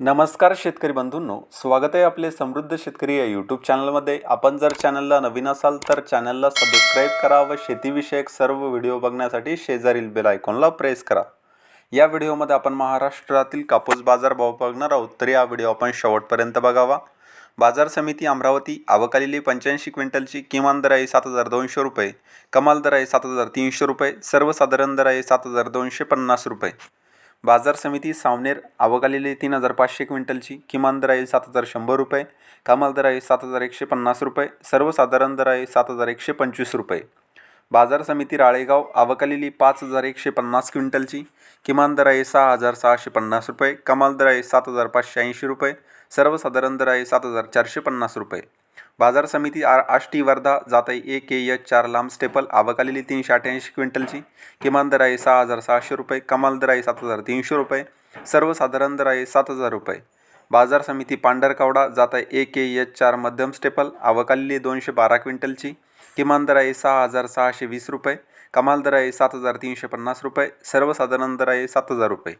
नमस्कार शेतकरी बंधूंनो स्वागत आहे आपले समृद्ध शेतकरी या यूट्यूब चॅनलमध्ये आपण जर चॅनलला नवीन असाल तर चॅनलला सबस्क्राईब करा व शेतीविषयक सर्व व्हिडिओ बघण्यासाठी शेजारील बेल आयकॉनला प्रेस करा. या व्हिडिओमध्ये आपण महाराष्ट्रातील कापूस बाजार भाव बघणार आहोत तर या व्हिडिओ आपण शेवटपर्यंत बघावा. बाजार समिती अमरावती आवकालेली पंच्याऐंशी क्विंटलची किमान दर आहे सात हजार दोनशे रुपये कमाल दर आहे सात हजार तीनशे रुपये सर्वसाधारण दर आहे सात हजार दोनशे पन्नास रुपये. बाजार समिती सावनेर आवक आलेली तीन हजार पाचशे क्विंटलची किमान दर आहे सात हजार शंभर रुपये कमाल दर आहे सात हजार एकशे पन्नास रुपये सर्वसाधारण दर आहे सात हजार एकशे पंचवीस रुपये. बाजार समिती राळेगाव आवक आलेली पाच हजार एकशे पन्नास क्विंटलची किमान दर आहे सहा हजार सहाशे पन्नास रुपये कमाल दर आहे सात हजार पाचशे ऐंशी रुपये सर्वसाधारण दर आहे सात हजार चारशे पन्नास रुपये. बाजार समिती आर आष्टी वर्धा जात आहे ए के एच चार लांब स्टेपल आवक आलेली तीनशे अठ्ठ्याऐंशी क्विंटलची. किमान दर आहे सहा हजार सहाशे रुपये कमाल दर आहे सात हजार तीनशे रुपये सर्वसाधारण दर आहे सात हजार रुपये. बाजार समिती पांढरकवडा जात आहे ए के एच चार मध्यम स्टेपल आवक आलेली दोनशे बारा क्विंटलची. किमान दर आहे सहा हजार सहाशे वीस रुपये कमाल दर आहे सात हजार तीनशे पन्नास रुपये सर्वसाधारण दर आहे सात हजार रुपये.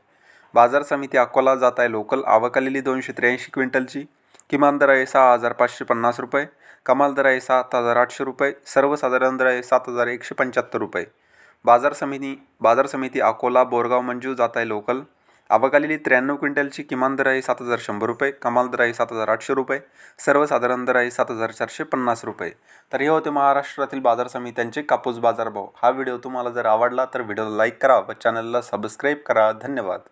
बाजार समिती अकोला जात आहे लोकल आवक आलेली दोनशे त्र्याऐंशी क्विंटलची. किमान दर आहे सहा हजार पाचशे पन्नास रुपये कमाल दर आहे सात हजार आठशे रुपये सर्वसाधारण दर आहे सात हजार एकशे पंच्याहत्तर रुपये. बाजार समिती बाजार समिती अकोला बोरगाव मंजू जात आहे लोकल अवकालेली त्र्याण्णव क्विंटलची किमान दर आहे सात हजार शंभर रुपये कमाल दर आहे सात हजार आठशे रुपये सर्वसाधारण दर आहे सात हजार चारशे पन्नास रुपये. तर हे होते महाराष्ट्रातील बाजार समित्यांचे कापूस बाजारभाव. हा व्हिडिओ तुम्हाला जर आवडला तर व्हिडिओला लाईक करा व चॅनलला सबस्क्राईब करा. धन्यवाद.